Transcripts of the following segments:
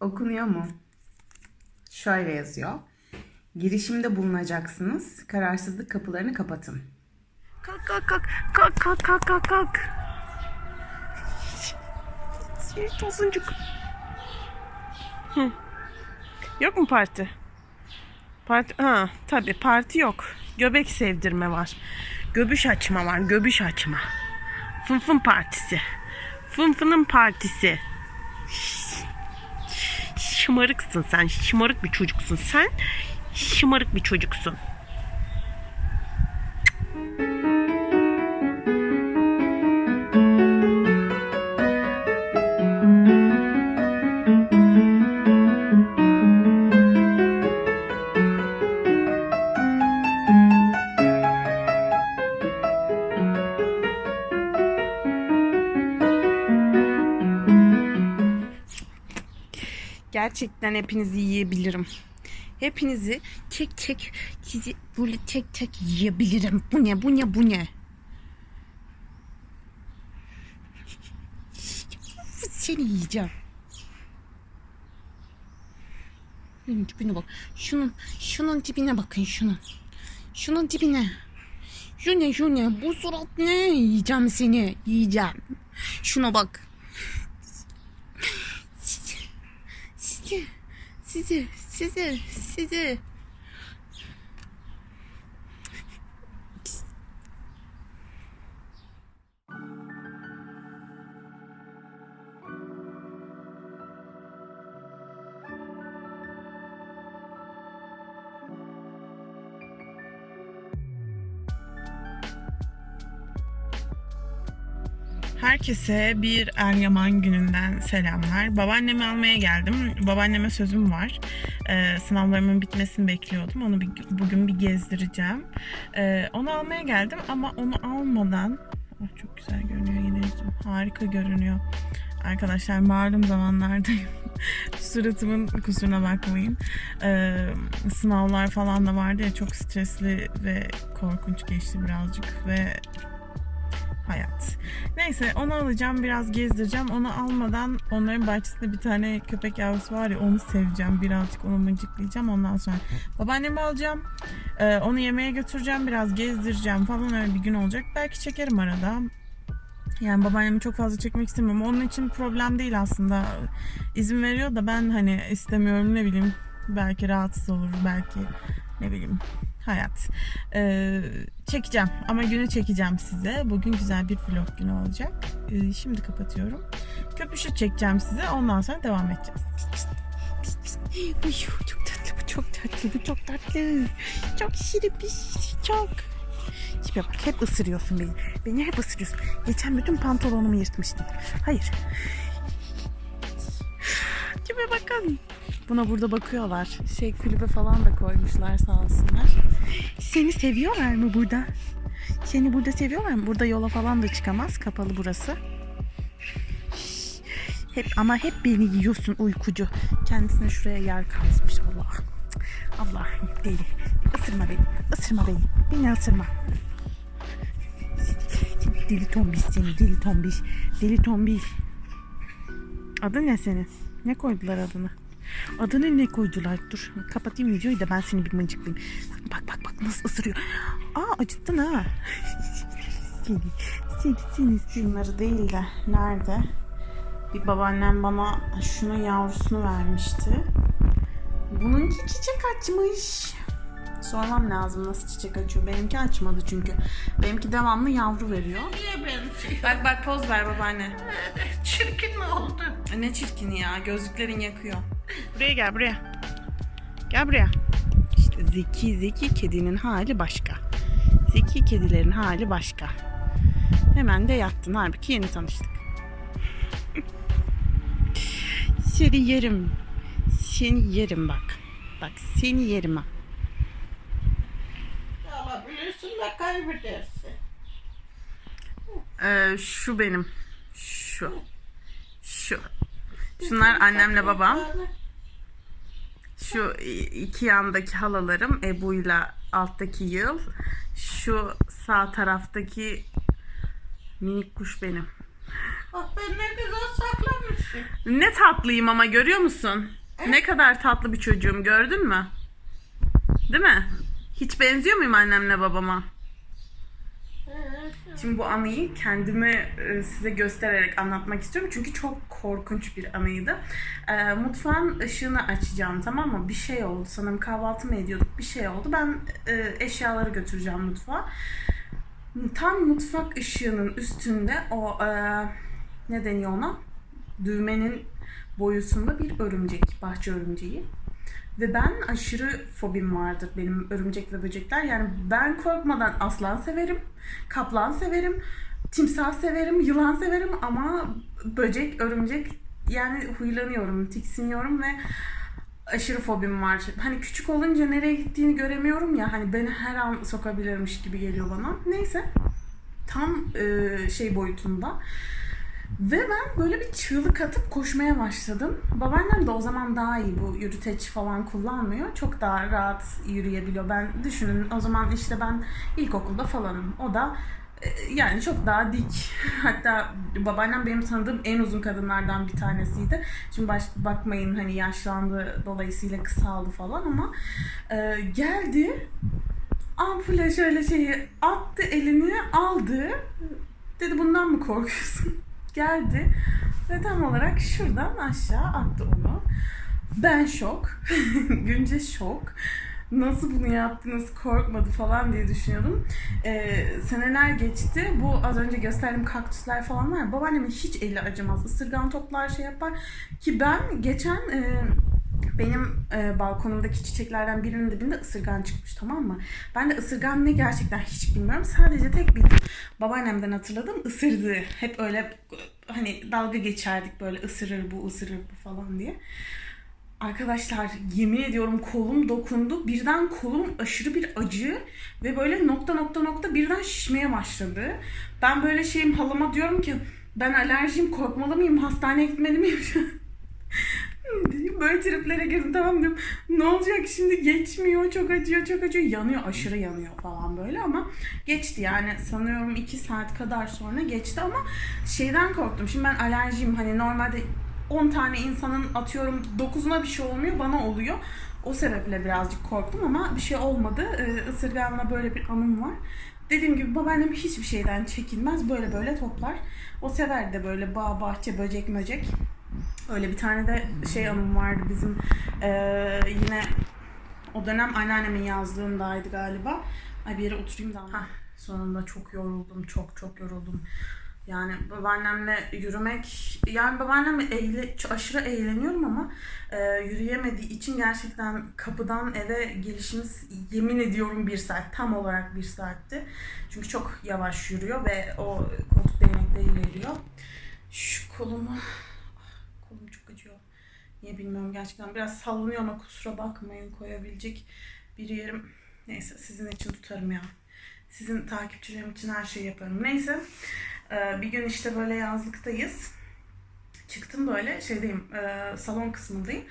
Okunuyor mu? Şöyle yazıyor. Girişimde bulunacaksınız. Kararsızlık kapılarını kapatın. Kalk kalk kalk kalk kalk kalk kalk kalk. Tosuncuk. Hı. Yok mu parti? Parti ha tabii parti yok. Göbek sevdirme var. Göbüş açma var. Göbüş açma. Fınfın partisi. Fınfının partisi. Şımarıksın sen. Şımarık bir çocuksun sen. Şımarık bir çocuksun. Gerçekten hepinizi yiyebilirim. Hepinizi tek tek sizi böyle tek tek yiyebilirim. Bu ne bu ne bu ne? Seni yiyeceğim. Şunun tipine bak. Şunun, şunun tipine bakın şunun. Şunun tipine. Şu ne şu ne? Bu surat ne? Yiyeceğim seni. Yiyeceğim. Şuna bak. Sizi, sizi, sizi, sizi, sizi. Herkese bir Eryaman gününden selamlar. Babaannemi almaya geldim. Babaanneme sözüm var. Ee, sınavlarımın bitmesini bekliyordum. Onu bir, bugün bir gezdireceğim. Ee, onu almaya geldim ama onu almadan... Oh, çok güzel görünüyor yine yüzüm. Harika görünüyor. Arkadaşlar malum zamanlardayım. Suratımın kusuruna bakmayın. Ee, sınavlar falan da vardı ya çok stresli ve korkunç geçti birazcık ve hayat. Neyse onu alacağım biraz gezdireceğim. Onu almadan onların bahçesinde bir tane köpek yavrusu var ya onu seveceğim. Birazcık onu mıncıklayacağım. Ondan sonra babaannemi alacağım. Ee, onu yemeğe götüreceğim. Biraz gezdireceğim falan öyle bir gün olacak. Belki çekerim arada. Yani babaannemi çok fazla çekmek istemiyorum. Onun için problem değil aslında. İzin veriyor da ben hani istemiyorum ne bileyim. Belki rahatsız olur. Belki ne bileyim hayat. Ee, çekeceğim ama günü çekeceğim size. Bugün güzel bir vlog günü olacak. Ee, şimdi kapatıyorum. Köpüşü çekeceğim size. Ondan sonra devam edeceğiz. Uy, çok tatlı bu çok tatlı bu çok tatlı. Çok şirin şey çok. Tipe bak hep ısırıyorsun beni. Beni hep ısırıyorsun. Geçen bütün pantolonumu yırtmıştın. Hayır. Tipe bakın. Buna burada bakıyorlar. Şey kulübe falan da koymuşlar sağ olsunlar. Seni seviyorlar mı burada? Seni burada seviyorlar mı? Burada yola falan da çıkamaz. Kapalı burası. Hep ama hep beni yiyorsun uykucu. Kendisine şuraya yer kazmış Allah. Allah deli. Isırma beni. Isırma beni. Beni ısırma. Deli tombiş seni. Deli tombiş. Deli tombiş. Adı ne senin? Ne koydular adını? Adını ne koydular? Dur kapatayım videoyu da ben seni bir mıncıklayayım. Bak bak bak nasıl ısırıyor. Aa acıttın ha. seni, seni, seni. Bunları değil de nerede? Bir babaannem bana şunun yavrusunu vermişti. Bununki çiçek açmış. Sormam lazım nasıl çiçek açıyor. Benimki açmadı çünkü. Benimki devamlı yavru veriyor. Niye benziyor? Bak bak poz ver babaanne. Çirkin mi oldu? Ne çirkini ya. Gözlüklerin yakıyor. Buraya gel buraya. Gel buraya. İşte zeki zeki kedinin hali başka. Zeki kedilerin hali başka. Hemen de yattın. Halbuki yeni tanıştık. Seni yerim. Seni yerim bak. Bak seni yerim ha. Alabilirsin de kaybedersin. Ee, şu benim. Şu. Şu. Şunlar annemle babam. Şu iki yandaki halalarım Ebu'yla alttaki yıl. Şu sağ taraftaki minik kuş benim. Bak ben ne güzel saklamış. Ne tatlıyım ama görüyor musun? Ne kadar tatlı bir çocuğum gördün mü? Değil mi? Hiç benziyor muyum annemle babama? Şimdi bu anıyı kendime e, size göstererek anlatmak istiyorum. Çünkü çok korkunç bir anıydı. E, mutfağın ışığını açacağım tamam mı? Bir şey oldu. Sanırım kahvaltı mı ediyorduk? Bir şey oldu. Ben e, eşyaları götüreceğim mutfağa. Tam mutfak ışığının üstünde o e, ne deniyor ona? Düğmenin boyusunda bir örümcek, bahçe örümceği. Ve ben aşırı fobim vardır benim örümcek ve böcekler. Yani ben korkmadan aslan severim, kaplan severim, timsah severim, yılan severim ama böcek, örümcek yani huylanıyorum, tiksiniyorum ve aşırı fobim var. Hani küçük olunca nereye gittiğini göremiyorum ya hani beni her an sokabilirmiş gibi geliyor bana. Neyse tam e, şey boyutunda. Ve ben böyle bir çığlık atıp koşmaya başladım. Babaannem de o zaman daha iyi bu yürüteç falan kullanmıyor. Çok daha rahat yürüyebiliyor. Ben düşünün o zaman işte ben ilkokulda falanım. O da e, yani çok daha dik. Hatta babaannem benim tanıdığım en uzun kadınlardan bir tanesiydi. Şimdi baş, bakmayın hani yaşlandı dolayısıyla kısaldı falan ama e, geldi ampule şöyle şeyi attı elini aldı. Dedi bundan mı korkuyorsun? Geldi ve tam olarak şuradan aşağı attı onu. Ben şok. Günce şok. Nasıl bunu yaptı, nasıl korkmadı falan diye düşünüyordum. Ee, seneler geçti. Bu az önce gösterdiğim kaktüsler falan var. Babaannemin hiç eli acımaz. Isırgan toplar şey yapar. Ki ben geçen e, benim e, balkonumdaki çiçeklerden birinin dibinde ısırgan çıkmış tamam mı? Ben de ısırgan ne gerçekten hiç bilmiyorum. Sadece tek bildiğim babaannemden hatırladım ısırdı. Hep öyle hani dalga geçerdik böyle ısırır bu ısırır bu falan diye. Arkadaşlar yemin ediyorum kolum dokundu. Birden kolum aşırı bir acı ve böyle nokta nokta nokta birden şişmeye başladı. Ben böyle şeyim halama diyorum ki ben alerjiyim korkmalı mıyım hastaneye gitmeli miyim? böyle triplere girdim tamam diyorum. Ne olacak şimdi geçmiyor çok acıyor çok acıyor yanıyor aşırı yanıyor falan böyle ama geçti yani sanıyorum 2 saat kadar sonra geçti ama şeyden korktum. Şimdi ben alerjiyim hani normalde 10 tane insanın atıyorum 9'una bir şey olmuyor bana oluyor. O sebeple birazcık korktum ama bir şey olmadı. Ee, ısırganla böyle bir anım var. Dediğim gibi babaannem hiçbir şeyden çekinmez. Böyle böyle toplar. O sever de böyle bağ, bahçe, böcek, möcek. Öyle bir tane de şey anım vardı bizim ee, yine o dönem anneannemin yazlığındaydı galiba. Ay bir yere oturayım da. Hah, sonunda çok yoruldum. Çok çok yoruldum. Yani babaannemle yürümek, yani babaannemle eğle, aşırı eğleniyorum ama e, yürüyemediği için gerçekten kapıdan eve gelişimiz yemin ediyorum bir saat, tam olarak bir saatti. Çünkü çok yavaş yürüyor ve o koltuk değnekleriyle yürüyor. Şu kolumu, ah, kolum çok acıyor. Niye bilmiyorum gerçekten. Biraz sallanıyor ama kusura bakmayın koyabilecek bir yerim. Neyse sizin için tutarım ya. Sizin takipçilerim için her şeyi yaparım. Neyse. Ee, bir gün işte böyle yazlıktayız. Çıktım böyle şeydeyim, e, salon kısmındayım.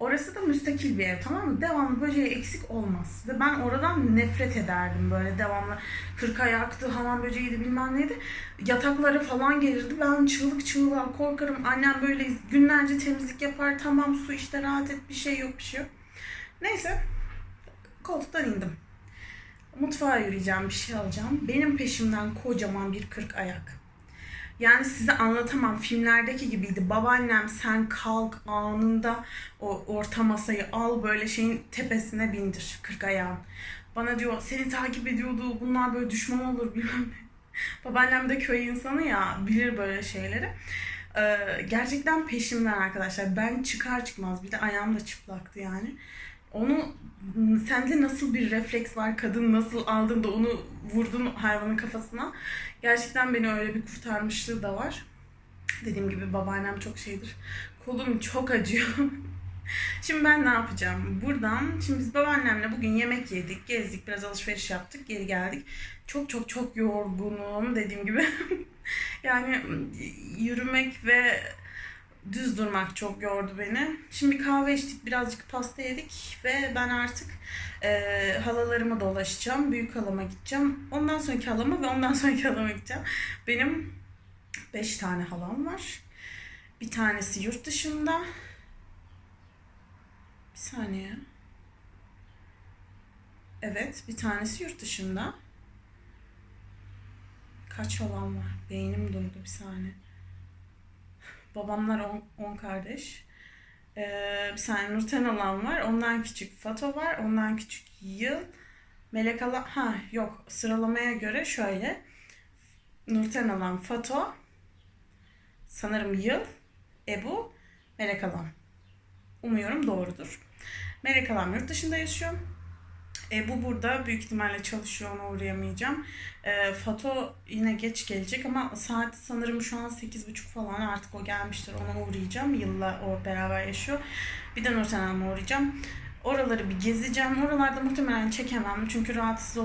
Orası da müstakil bir ev tamam mı? Devamlı böceği eksik olmaz. Ve ben oradan nefret ederdim böyle devamlı. Kırk ayaktı, hamam böceğiydi bilmem neydi. Yatakları falan gelirdi. Ben çığlık çığlığa korkarım. Annem böyle günlerce temizlik yapar. Tamam su işte rahat et bir şey yok bir şey yok. Neyse koltuktan indim. Mutfağa yürüyeceğim, bir şey alacağım. Benim peşimden kocaman bir kırk ayak. Yani size anlatamam. Filmlerdeki gibiydi. Babaannem sen kalk anında o orta masayı al böyle şeyin tepesine bindir kırk ayağın. Bana diyor seni takip ediyordu. Bunlar böyle düşman olur bilmem ne. Babaannem de köy insanı ya bilir böyle şeyleri. Ee, gerçekten peşimden arkadaşlar. Ben çıkar çıkmaz bir de ayağım da çıplaktı yani. Onu sende nasıl bir refleks var kadın nasıl aldın da onu vurdun hayvanın kafasına. Gerçekten beni öyle bir kurtarmışlığı da var. Dediğim gibi babaannem çok şeydir. Kolum çok acıyor. Şimdi ben ne yapacağım? Buradan, şimdi biz babaannemle bugün yemek yedik, gezdik, biraz alışveriş yaptık, geri geldik. Çok çok çok yorgunum dediğim gibi. yani yürümek ve düz durmak çok yordu beni. Şimdi kahve içtik, birazcık pasta yedik ve ben artık e, halalarıma dolaşacağım. Büyük halama gideceğim. Ondan sonraki halama ve ondan sonraki halama gideceğim. Benim 5 tane halam var. Bir tanesi yurt dışında. Bir saniye. Evet, bir tanesi yurt dışında. Kaç olan var? Beynim durdu bir saniye. Babamlar 10 kardeş. Ee, bir saniye Nurten olan var. Ondan küçük Fato var. Ondan küçük Yıl. Melek alan... Ha yok. Sıralamaya göre şöyle. Nurten alan Fato. Sanırım Yıl. Ebu. Melek alan. Umuyorum doğrudur. Melek alan yurt dışında yaşıyor. Ebu burada büyük ihtimalle çalışıyor ona uğrayamayacağım. E, Fato yine geç gelecek ama saat sanırım şu an 8.30 falan artık o gelmiştir ona uğrayacağım. Yılla o beraber yaşıyor. Bir de Nurten Hanım'a uğrayacağım. Oraları bir gezeceğim. Oralarda muhtemelen çekemem çünkü rahatsız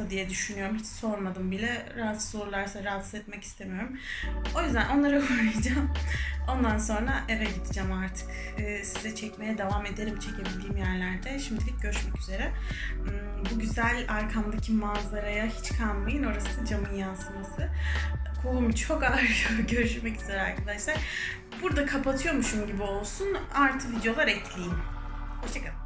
olurlarsa diye düşünüyorum. Hiç sormadım bile. Rahatsız olurlarsa rahatsız etmek istemiyorum. O yüzden onlara uğrayacağım. Ondan sonra eve gideceğim artık. Ee, size çekmeye devam ederim çekebildiğim yerlerde. Şimdilik görüşmek üzere. Hmm, Bu güzel arkamdaki manzaraya hiç kanmayın. Orası camın yansıması. Kolum çok ağrıyor. Görüşmek üzere arkadaşlar. Burada kapatıyormuşum gibi olsun. Artı videolar ekleyeyim. Hoşçakalın.